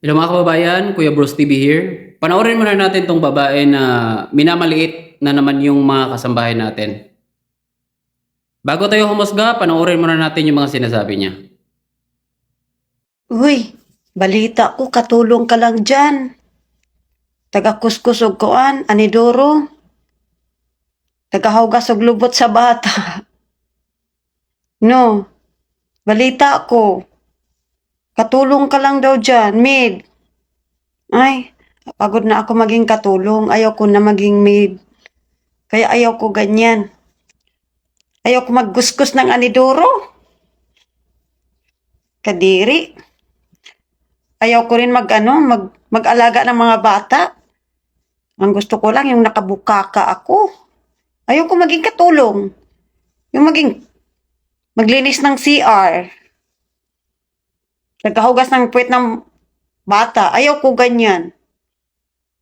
Hello mga kababayan, Kuya Bros TV here. Panoorin muna natin tong babae na minamaliit na naman yung mga kasambahay natin. Bago tayo humusga, panoorin muna natin yung mga sinasabi niya. Uy, balita ko, katulong ka lang dyan. Taga-kuskus og kuan, anidoro. Tagahugas og lubot sa bata. No, balita ko. Katulong ka lang daw dyan, maid. Ay, pagod na ako maging katulong. Ayaw ko na maging maid. Kaya ayaw ko ganyan. Ayaw ko magguskus ng anidoro. Kadiri. Ayaw ko rin mag, ano, mag, mag-alaga ng mga bata. Ang gusto ko lang yung nakabukaka ako. Ayaw ko maging katulong. Yung maging maglinis ng CR. Nagkahugas ng puwet ng bata. Ayaw ko ganyan.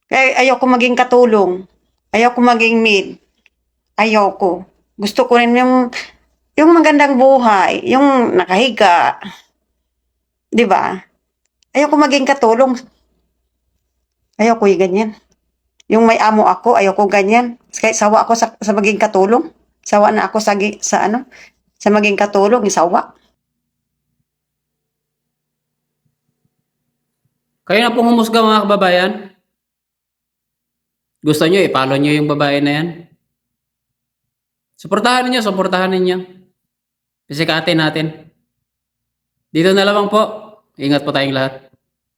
Kaya ayaw ko maging katulong. Ayaw ko maging maid. Ayaw ko. Gusto ko rin yung yung magandang buhay, yung nakahiga. 'Di ba? Ayaw ko maging katulong. Ayaw ko yung ganyan. Yung may amo ako, ayaw ko ganyan. Kahit sawa ako sa, sa maging katulong. Sawa na ako sa, sa ano, sa maging katulong, sawa. Kayo na pong humusga mga kababayan. Gusto nyo, i-follow nyo yung babae na yan. Suportahan ninyo, suportahan ninyo. Pisikatin natin. Dito na lamang po. Ingat po tayong lahat.